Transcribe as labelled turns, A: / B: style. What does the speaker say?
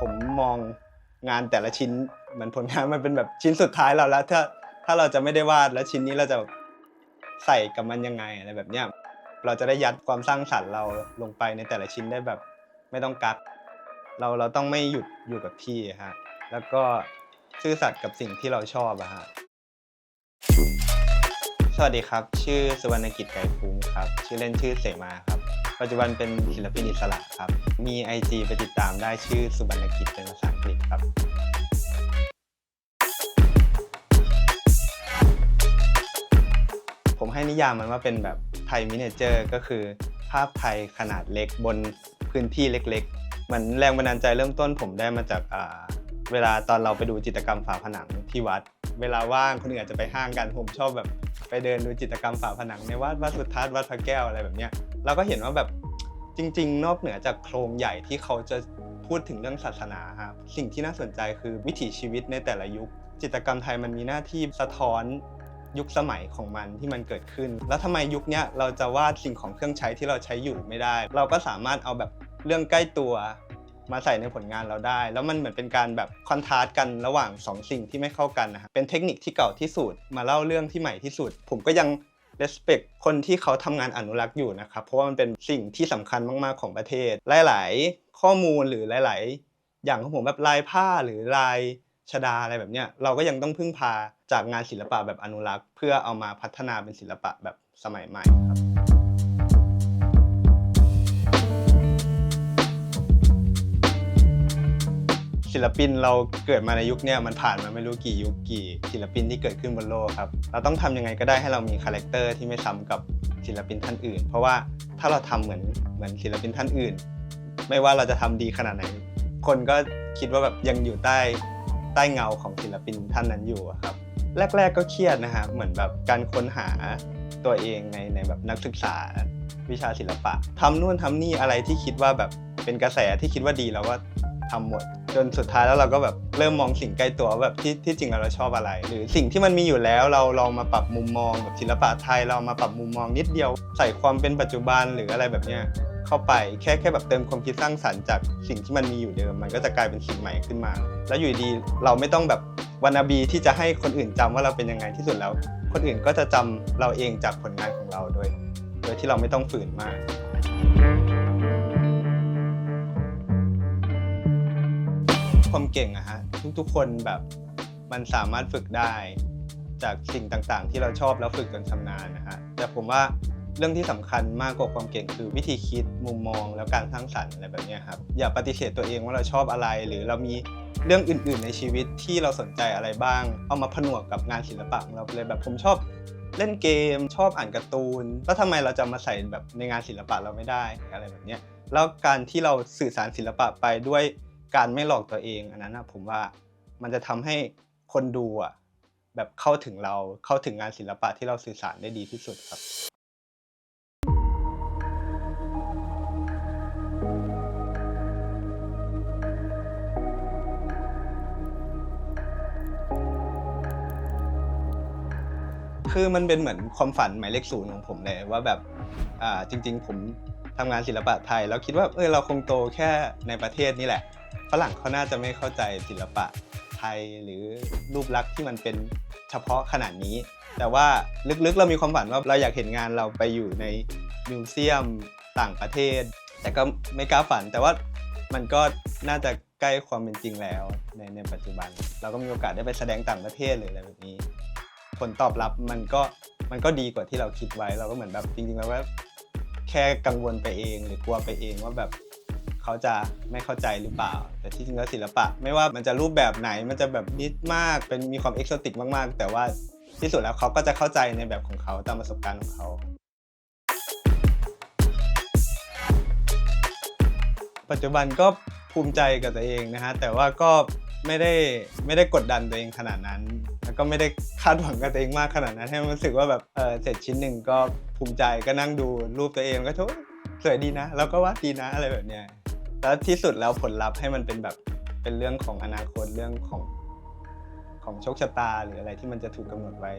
A: ผมมองงานแต่ละชิ้นเหมือนผลงานมันเป็นแบบชิ้นสุดท้ายเราแล้ว ถ้าถ้าเราจะไม่ได้วาดแล้วชิ้นนี้เราจะใส่กับมันยังไงอะไรแบบเนี้ยเราจะได้ยัดความสร้างสรรค์เราลงไปในแต่ละชิ้นได้แบบไม่ต้องกักเราเราต้องไม่หยุดอยู่กับที่ฮะแล้วก็ซื่อสัตย์กับสิ่งที่เราชอบอะฮะสวัสดีครับ ชื่อสุวรรณกิจไก่ฟุ้งครับ ชื่อเล่นชื่อเสมาครับ ปัจจุบันเป็นศิลปินอิสระครับ มี IG ไปติดตามได้ชื่อสุวรรณกิจเป็นภาษาอังกฤษครับผมให้นิยามมันว่าเป็นแบบไทยมินิเจอร์ก็คือภาพไทยขนาดเล็กบนพื้นที่เล็กๆมือนแรงบันดาลใจเริ่มต้นผมได้มาจากเวลาตอนเราไปดูจิตรกรรมฝาผนังที่วัด เวลาว่างคนอื่นอาจจะไปห้างกันผมชอบแบบไปเดินดูจิตรกรรมฝาผนังในวัดวัดสุทัศน์วัดพระแก้วอะไรแบบเนี้ย เราก็เห็นว่าแบบจริง ๆ นอกเหนือจากโครงใหญ่ที่เขาจะพูดถึงเรื่องศาสนาครับสิ่งที่น่าสนใจคือวิถีชีวิตในแต่ละยุค จิตรกรรมไทยมันมีหน้าที่สะท้อนยุคสมัยของมันที่มันเกิดขึ้น แล้วทำไมยุคนี้เราจะวาดสิ่งของเครื่องใช้ที่เราใช้อยู่ไม่ได้ เราก็สามารถเอาแบบเรื่องใกล้ตัวมาใส่ในผลงานเราได้ แล้วมันเหมือนเป็นการแบบคอนทราสต์กันระหว่างสองสิ่งที่ไม่เข้ากันนะครับเป็นเทคนิคที่เก่าที่สุดมาเล่าเรื่องที่ใหม่ที่สุด ผมก็ยัง respect คนที่เขาทำงานอนุรักษ์อยู่นะครับ เพราะว่ามันเป็นสิ่งที่สำคัญมาก ๆ ของประเทศ หลาย ๆ ข้อมูลหรือหลาย ๆ อย่างของผมแบบลายผ้าหรือลายชดาอะไรแบบเนี้ยเราก็ยังต้องพึ่งพาจากงานศิลปะแบบอนุรักษ์ เพื่อเอามาพัฒนาเป็นศิลปะแบบสมัยใหม่ครับ ศิลปินเราเกิดมาในยุคเนี้ยมันผ่านมาไม่รู้กี่ยุคกี่ศิลปินที่เกิดขึ้นบนโลกครับเราต้องทำยังไงก็ได้ให้เรามีคาแรคเตอร์ที่ไม่ซ้ำกับศิลปินท่านอื่น เพราะว่าถ้าเราทำเหมือนเหมือนศิลปินท่านอื่น ไม่ว่าเราจะทำดีขนาดไหน คนก็คิดว่าแบบยังอยู่ใต้ใต้เงาของศิลปินท่านนั้นอยู่ครับแรก ๆก็เครียดนะฮะเหมือนแบบการค้นหาตัวเองในในแบบนักศึกษาวิชาศิลปะทำนู่นทำนี่อะไรที่คิดว่าแบบเป็นกระแสที่คิดว่าดีเราก็ทำหมด จนสุดท้ายแล้วเราก็แบบเริ่มมองสิ่งใกล้ตัวแบบที่ที่จริงแล้วเราชอบอะไร หรือสิ่งที่มันมีอยู่แล้วเราลองมาปรับมุมมองแบบศิลปะไทยเรามาปรับมุมมองนิดเดียว ใส่ความเป็นปัจจุบันหรืออะไรแบบเนี้ยเข้าไปแค่แค่แบบเติมความคิดสร้างสรรค์จากสิ่งที่มันมีอยู่เดิม มันก็จะกลายเป็นสิ่งใหม่ขึ้นมา แล้วอยู่ดีเราไม่ต้องแบบวานาบีที่จะให้คนอื่นจำว่าเราเป็นยังไงที่สุดแล้ว คนอื่นก็จะจำเราเองจากผลงานของเราโดย โดยที่เราไม่ต้องฝืนมาก ความเก่งอะฮะทุกๆ คนแบบมันสามารถฝึกได้จากสิ่งต่างๆ ที่เราชอบแล้วฝึกจนชำนาญนะฮะแต่ผมว่าเรื่องที่สำคัญมากกว่าความเก่งคือวิธีคิดมุมมองแล้วการสร้างสรรค์อะไรแบบเนี้ยครับอย่าปฏิเสธตัวเองว่าเราชอบอะไร หรือเรามีเรื่องอื่น ๆ ในชีวิตที่เราสนใจอะไรบ้าง เอามาผนวกกับงานศิลปะของเราเลยแบบผมชอบเล่นเกม ชอบอ่านการ์ตูน แล้วทำไมเราจะมาใส่แบบในงานศิลปะเราไม่ได้อะไรแบบเนี้ยแล้วการที่เราสื่อสารศิลปะไปด้วย การไม่หลอกตัวเองอันนั้นนะผมว่ามันจะทำให้คนดูอะแบบเข้าถึงเราเข้าถึงงานศิลปะที่เราสื่อสารได้ดีที่สุดครับคือมันเป็นเหมือนความฝันหมายเลขศูนย์ของผมเลยว่าแบบอ่าจริง ๆ ผมทำงานศิลปะไทย แล้วคิดว่าเออเราคงโตแค่ในประเทศนี่แหละ ฝรั่งเขาน่าจะไม่เข้าใจศิลปะไทยหรือรูปลักษณ์ที่มันเป็นเฉพาะขนาดนี้ แต่ว่าลึกๆเรามีความฝันว่าเราอยากเห็นงานเราไปอยู่ในมิวเซียมต่างประเทศ แต่ก็ไม่กล้าฝัน แต่ว่ามันก็น่าจะใกล้ความเป็นจริงแล้วในในปัจจุบัน เราก็มีโอกาสได้ไปแสดงต่างประเทศหรืออะไรแบบนี้ ผลตอบรับมันก็มันก็ดีกว่าที่เราคิดไว้ เราก็เหมือนแบบจริงๆแล้วว่าแค่กังวลไปเองหรือกลัวไปเองว่าแบบ เขาจะไม่เข้าใจหรือเปล่า แต่ที่จริงแล้วศิลปะ ไม่ว่ามันจะรูปแบบไหนมันจะแบบนิดมากเป็นมีความเอกโซติกมากๆ แต่ว่าที่สุดแล้วเขาก็จะเข้าใจในแบบของเขาตามประสบการณ์ของเขา ปัจจุบันก็ภูมิใจกับตัวเองนะฮะแต่ว่าก็ไม่ได้ไม่ได้กดดันตัวเองขนาดนั้น แล้วก็ไม่ได้คาดหวังกับตัวเองมากขนาดนั้นให้มันรู้สึกว่าแบบเออเสร็จชิ้นหนึ่งก็ภูมิใจก็นั่งดูรูปตัวเองก็โถสวยดีนะ แล้วก็วาดดีนะอะไรแบบเนี้ย แล้วที่สุดแล้วผลลัพธ์ให้มันเป็นแบบเป็นเรื่องของอนาคตเรื่องของของโชคชะตาหรืออะไรที่มันจะถูกกำหนดไว้